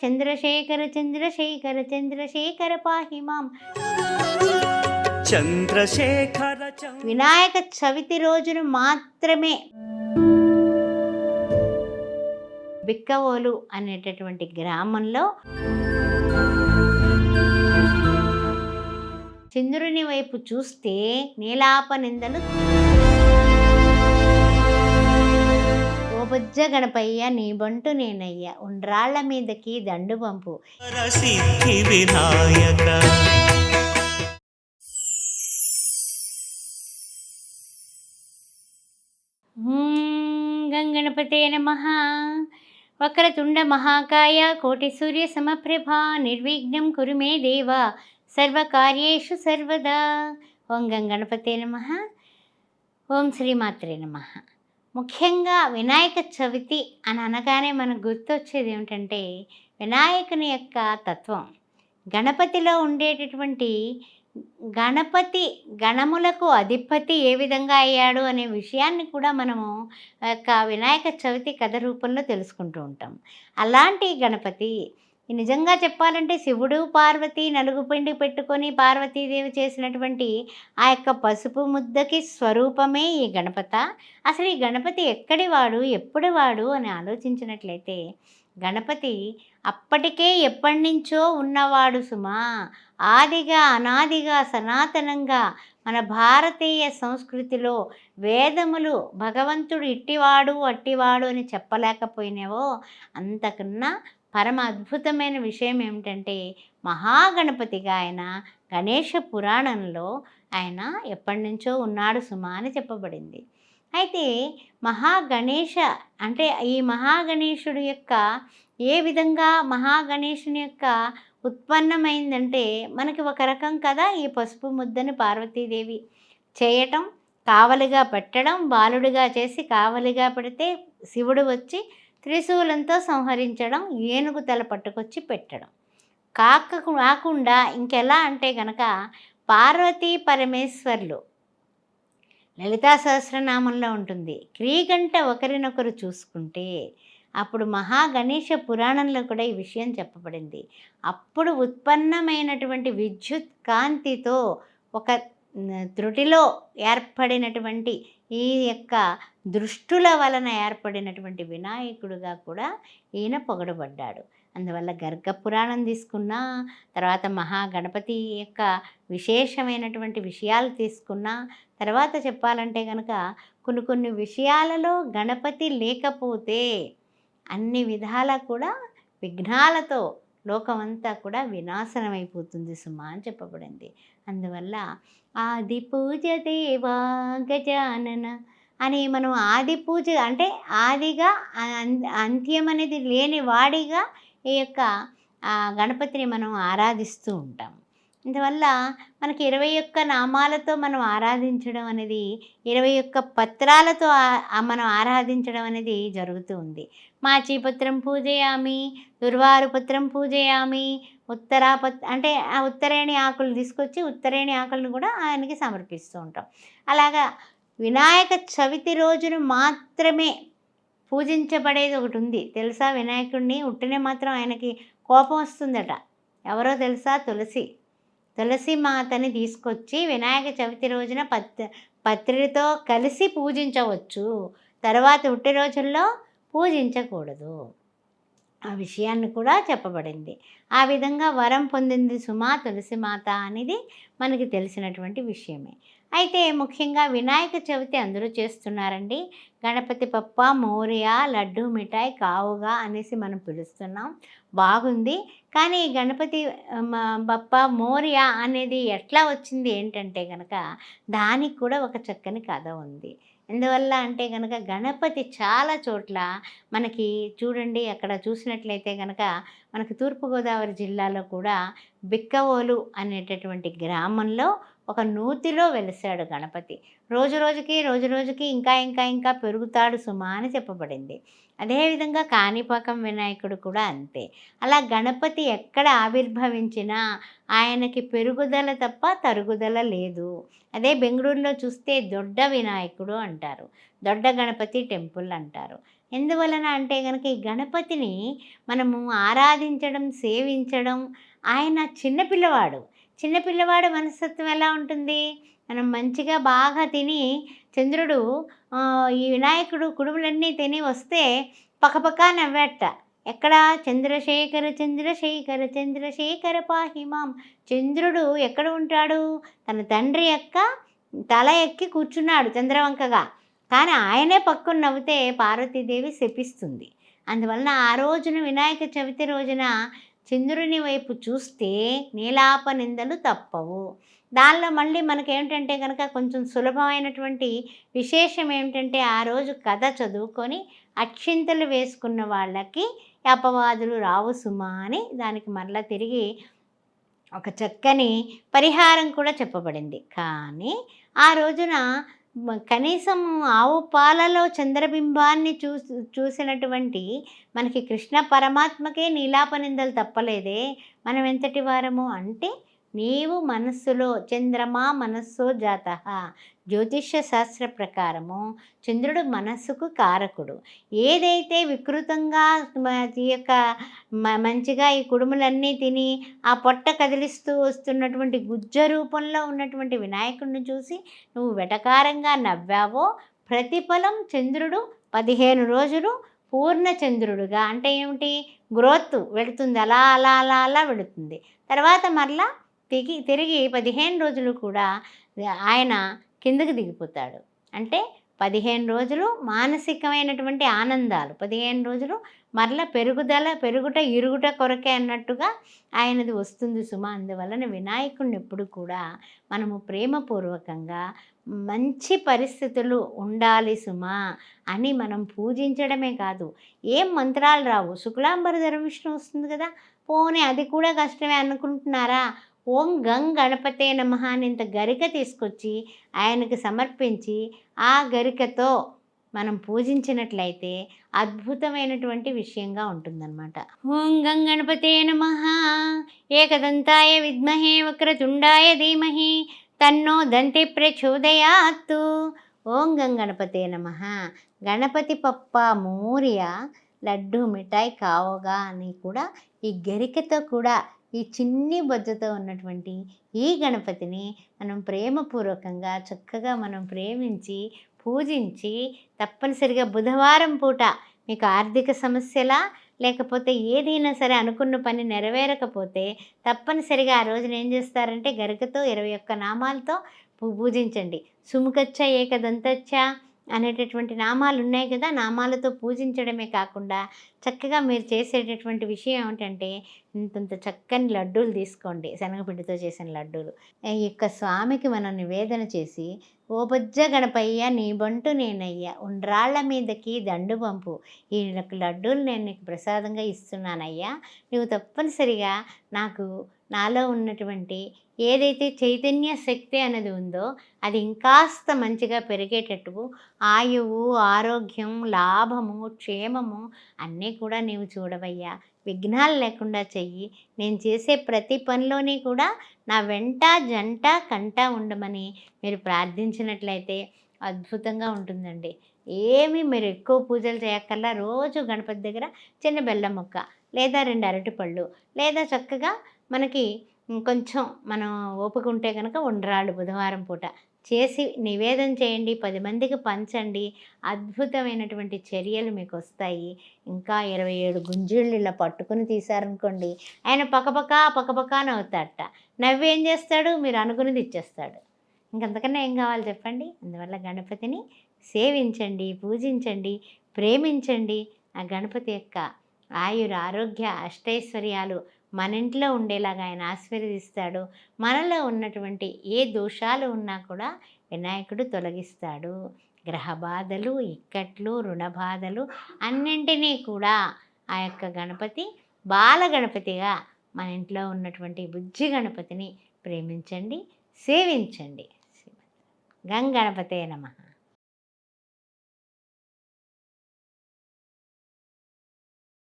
చంద్రశేఖర చంద్రశేఖర చంద్రశేఖర పాహి మాం. చంద్రశేఖర వినాయక చవితి రోజున మాత్రమే బిక్కవోలు అనేటటువంటి గ్రామంలో చంద్రుని వైపు చూస్తే నీలాప నిందలు ఓబజ్జ గణపయ్య నీ బంటు నేనయ్య. ఉండ్రాళ్ళ మీదకి దండు పంపు. వినాయక. గంగణపతే నమ. వక్రతుండ మహాకాయ కోటి సూర్య సమప్రభ నిర్విఘ్నం కురు మే దేవ. సర్వకార్యేషు సర్వదా. ఓం గంగణపతే నమ. ఓం శ్రీమాత్రే నమ. ముఖ్యంగా వినాయక చవితి అని అనగానే మనకు గుర్తొచ్చేది ఏమిటంటే వినాయకుని యొక్క తత్వం. గణపతిలో ఉండేటటువంటి గణపతి గణములకు అధిపతి ఏ విధంగా అయ్యాడు అనే విషయాన్ని కూడా మనము యొక్క వినాయక చవితి కథ రూపంలో తెలుసుకుంటూ ఉంటాం. అలాంటి గణపతి నిజంగా చెప్పాలంటే శివుడు పార్వతి నలుగు పిండి పెట్టుకొని పార్వతీదేవి చేసినటువంటి ఆ యొక్క పసుపు ముద్దకి స్వరూపమే ఈ గణపత. అసలు ఈ గణపతి ఎక్కడి వాడు ఎప్పుడు వాడు అని ఆలోచించినట్లయితే గణపతి అప్పటికే ఎప్పటి నుంచో ఉన్నవాడు సుమా. ఆదిగా అనాదిగా సనాతనంగా మన భారతీయ సంస్కృతిలో వేదములు భగవంతుడు ఇట్టివాడు అట్టివాడు అని చెప్పలేకపోయినావో అంతకన్నా పరమ అద్భుతమైన విషయం ఏమిటంటే మహాగణపతిగా ఆయన గణేష పురాణంలో ఆయన ఎప్పటి నుంచో ఉన్నాడు సుమా అని చెప్పబడింది. అయితే మహాగణేష అంటే ఈ మహాగణేశుడు యొక్క ఏ విధంగా మహాగణేశుని యొక్క ఉత్పన్నమైందంటే మనకి ఒక రకం కదా ఈ పసుపు ముద్దని పార్వతీదేవి. చేయటం కావలిగా పెట్టడం బాలుడిగా చేసి కావలిగా పెడితే శివుడు వచ్చి త్రిశూలంతో సంహరించడం ఏనుగు తల పట్టుకొచ్చి పెట్టడం. కాక కాకుండా ఇంకెలా అంటే గనక పార్వతీ పరమేశ్వర్లు లలితా సహస్రనామంలో ఉంటుంది. క్రీగంట ఒకరినొకరు చూసుకుంటే అప్పుడు మహాగణేష పురాణంలో కూడా ఈ విషయం చెప్పబడింది. అప్పుడు ఉత్పన్నమైనటువంటి విద్యుత్ కాంతితో ఒక త్రుటిలో ఏర్పడినటువంటి ఈ యొక్క దృష్టుల వలన ఏర్పడినటువంటి వినాయకుడుగా కూడా ఈయన పొగడబడ్డాడు. అందువల్ల గర్గ పురాణం తీసుకున్నా తర్వాత మహాగణపతి యొక్క విశేషమైనటువంటి విషయాలు తీసుకున్నా తర్వాత చెప్పాలంటే కనుక కొన్ని కొన్ని విషయాలలో గణపతి లేకపోతే అన్ని విధాలా కూడా విఘ్నాలతో లోకమంతా కూడా వినాశనమైపోతుంది సుమా అని చెప్పబడింది. అందువల్ల ఆది పూజ దేవా గజానన అని మనం ఆది పూజ అంటే ఆదిగా అం- అంత్యం అనేది లేని వాడిగా ఈ యొక్క గణపతిని మనం ఆరాధిస్తూ ఉంటాం. ఇందువల్ల మనకి ఇరవై ఒక్క నామాలతో మనం ఆరాధించడం అనేది ఇరవై ఒక్క పత్రాలతో మనం ఆరాధించడం అనేది జరుగుతూ ఉంది. మాచీపత్రం పూజయామి దుర్వారు పత్రం పూజయామి ఉత్తరాపత్ అంటే ఆ ఉత్తరేణి ఆకులు తీసుకొచ్చి ఉత్తరేణి ఆకులను కూడా ఆయనకి సమర్పిస్తూ ఉంటాం. అలాగా వినాయక చవితి రోజున మాత్రమే పూజించబడేది ఒకటి ఉంది. తెలుసా? వినాయకుడిని ఉట్టినే మాత్రం ఆయనకి కోపం వస్తుందట. ఎవరో తెలుసా? తులసి. తులసి మాతని తీసుకొచ్చి వినాయక చవితి రోజున పత్ పత్రితో కలిసి పూజించవచ్చు. తర్వాత ఉట్టి రోజుల్లో పూజించకూడదు. ఆ విషయాన్ని కూడా చెప్పబడింది. ఆ విధంగా వరం పొందింది సుమా తులసి మాత అనేది మనకి తెలిసినటువంటి విషయమే. అయితే ముఖ్యంగా వినాయక చవితి అందరూ చేస్తున్నారండి. గణపతి పప్ప మోరియా లడ్డు మిఠాయి కావుగా అనేసి మనం పిలుస్తున్నాం. బాగుంది. కానీ గణపతి బప్ప మోరియా అనేది ఎట్లా వచ్చింది ఏంటంటే కనుక దానికి కూడా ఒక చక్కని కథ ఉంది. ఎందువల్ల అంటే కనుక గణపతి చాలా చోట్ల మనకి చూడండి అక్కడ చూసినట్లయితే కనుక మనకు తూర్పుగోదావరి జిల్లాలో కూడా బిక్కవోలు అనేటటువంటి గ్రామంలో ఒక నూతిలో వెలిసాడు గణపతి. రోజు రోజుకి రోజు రోజుకి ఇంకా ఇంకా ఇంకా పెరుగుతాడు సుమా అని చెప్పబడింది. అదేవిధంగా కాణిపాకం వినాయకుడు కూడా అంతే. అలా గణపతి ఎక్కడ ఆవిర్భవించినా ఆయనకి పెరుగుదల తప్ప తరుగుదల లేదు. అదే బెంగళూరులో చూస్తే దొడ్డ వినాయకుడు అంటారు. దొడ్డ గణపతి టెంపుల్ అంటారు. ఎందువలన అంటే కనుక ఈ గణపతిని మనము ఆరాధించడం సేవించడం ఆయన చిన్నపిల్లవాడు చిన్నపిల్లవాడు మనస్తత్వం ఎలా ఉంటుంది? మనం మంచిగా బాగా తిని చంద్రుడు ఈ వినాయకుడు కుడుములన్నీ తిని వస్తే పక్కపక్క నవ్వేట. ఎక్కడ? చంద్రశేఖర చంద్రశేఖర చంద్రశేఖర పాహిమాం చంద్రుడు ఎక్కడ ఉంటాడు? తన తండ్రి యొక్క తల ఎక్కి కూర్చున్నాడు చంద్రవంకగా. కానీ ఆయనే పక్కన నవ్వితే పార్వతీదేవి శపిస్తుంది. అందువలన ఆ రోజున వినాయక చవితి రోజున చంద్రుని వైపు చూస్తే నీలాప నిందలు తప్పవు. దానిలో మళ్ళీ మనకేమిటంటే కనుక కొంచెం సులభమైనటువంటి విశేషం ఏమిటంటే ఆ రోజు కథ చదువుకొని అక్షింతలు వేసుకున్న వాళ్ళకి అపవాదులు రావు సుమా అని దానికి మరలా తిరిగి ఒక చక్కని పరిహారం కూడా చెప్పబడింది. కానీ ఆ రోజున కనీసం ఆవు పాలలో చంద్రబింబాన్ని చూసి చూసినటువంటి మనకి కృష్ణ పరమాత్మకే నీలాపనిందలు తప్పలేదే? మనం ఎంతటి వారము? అంటే నీవు మనస్సులో చంద్రమా మనస్సో జాత జ్యోతిష్య శాస్త్ర ప్రకారము చంద్రుడు మనస్సుకు కారకుడు. ఏదైతే వికృతంగా ఈ యొక్క మ- మంచిగా ఈ కుడుములన్నీ తిని ఆ పొట్ట కదిలిస్తూ వస్తున్నటువంటి గుజ్జ రూపంలో ఉన్నటువంటి వినాయకుడిని చూసి నువ్వు వెటకారంగా నవ్వావో ప్రతిఫలం చంద్రుడు పదిహేను రోజులు పూర్ణ చంద్రుడుగా. అంటే ఏమిటి? గ్రోత్ వెళుతుంది. అలా అలా అలా అలా వెళుతుంది. తర్వాత మరలా తిరిగి తిరిగి పదిహేను రోజులు కూడా ఆయన కిందకు దిగిపోతాడు. అంటే పదిహేను రోజులు మానసికమైనటువంటి ఆనందాలు పదిహేను రోజులు మరల పెరుగుదల పెరుగుట ఇరుగుట కొరకే అన్నట్టుగా ఆయనది వస్తుంది సుమ. అందువలన వినాయకుడిని ఎప్పుడు కూడా మనము ప్రేమపూర్వకంగా మంచి పరిస్థితులు ఉండాలి సుమా అని మనం పూజించడమే కాదు. ఏం మంత్రాలు రావు? శుక్లాంబరధర విష్ణు వస్తుంది కదా. పోనీ అది కూడా కష్టమే అనుకుంటున్నారా? ఓం గం గణపతే నమ అని ఇంత గరిక తీసుకొచ్చి ఆయనకు సమర్పించి ఆ గరికతో మనం పూజించినట్లయితే అద్భుతమైనటువంటి విషయంగా ఉంటుందన్నమాట. ఓం గం గణపతే నమ. ఏకదంతాయ విద్మహే వక్రతుండాయ ధీమహి. తన్నో దంతి ప్రచోదయాత్తు. ఓం గం గణపతే నమ. గణపతి పప్ప మూర్య లడ్డు మిఠాయి కావగా అని కూడా ఈ గరికతో కూడా ఈ చిన్ని బొజ్జతో ఉన్నటువంటి ఈ గణపతిని మనం ప్రేమపూర్వకంగా చక్కగా మనం ప్రేమించి పూజించి తప్పనిసరిగా బుధవారం పూట మీకు ఆర్థిక సమస్యలా లేకపోతే ఏదైనా సరే అనుకున్న పని నెరవేరకపోతే తప్పనిసరిగా ఆ రోజున ఏం చేస్తారంటే గరికతో ఇరవై ఒక్క నామాలతో పూ- పూజించండి. సుముఖచ్చ ఏకదంతచ్చ అనేటటువంటి నామాలు ఉన్నాయి కదా నామాలతో పూజించడమే కాకుండా చక్కగా మీరు చేసేటటువంటి విషయం ఏమిటంటే ఇంతంత చక్కని లడ్డూలు తీసుకోండి. శనగపిండితో చేసిన లడ్డూలు. ఈ యొక్క స్వామికి మనం నివేదన చేసి ఓ బొజ్జ గణపయ్య నీ బంటు నేనయ్యా. ఉండ్రాళ్ళ మీదకి దండు పంపు. ఈ యొక్క లడ్డూలు నేను నీకు ప్రసాదంగా ఇస్తున్నానయ్యా. నువ్వు తప్పనిసరిగా నాకు నాలో ఉన్నటువంటి ఏదైతే చైతన్య శక్తి అనేది ఉందో అది ఇంకాస్త మంచిగా పెరిగేటట్టు ఆయువు ఆరోగ్యం లాభము క్షేమము అన్నీ కూడా నీవు చూడవయ్యా. విఘ్నాలు లేకుండా చెయ్యి. నేను చేసే ప్రతి పనిలోని కూడా నా వెంట జంట కంట ఉండమని మీరు ప్రార్థించినట్లయితే అద్భుతంగా ఉంటుందండి. ఏమీ మీరు ఎక్కువ పూజలు చేయక్కర్లా. రోజు గణపతి దగ్గర చిన్న బెల్లం ముక్క లేదా రెండు అరటిపళ్ళు లేదా చక్కగా మనకి ఇంకొంచెం మనం ఓపిక ఉంటే కనుక ఉండరాళ్ళు బుధవారం పూట. చేసి నివేదన చేయండి పది మందికి పంచండి. అద్భుతమైనటువంటి చర్యలు మీకు వస్తాయి ఇంకా ఇరవై ఏడు గుంజీళ్ళు ఇలా పట్టుకుని తీశారనుకోండి ఆయన పక్కపక్క పక్కపక్క నవ్వుతాడట నవ్వి ఏం చేస్తాడు? మీరు అనుకున్నది ఇచ్చేస్తాడు. ఇంకంతకన్నా ఏం కావాలి చెప్పండి? అందువల్ల గణపతిని సేవించండి పూజించండి ప్రేమించండి. ఆ గణపతి యొక్క ఆయుర ఆరోగ్య అష్టైశ్వర్యాలు మన ఇంట్లో ఉండేలాగా ఆయన ఆశీర్వదిస్తాడు. మనలో ఉన్నటువంటి ఏ దోషాలు ఉన్నా కూడా వినాయకుడు తొలగిస్తాడు. గ్రహ బాధలు ఇక్కట్లు రుణ బాధలు అన్నింటినీ కూడా ఆ యొక్క గణపతి బాల గణపతిగా మన ఇంట్లో ఉన్నటువంటి బుజ్జి గణపతిని ప్రేమించండి సేవించండి. గంగణపతే నమ.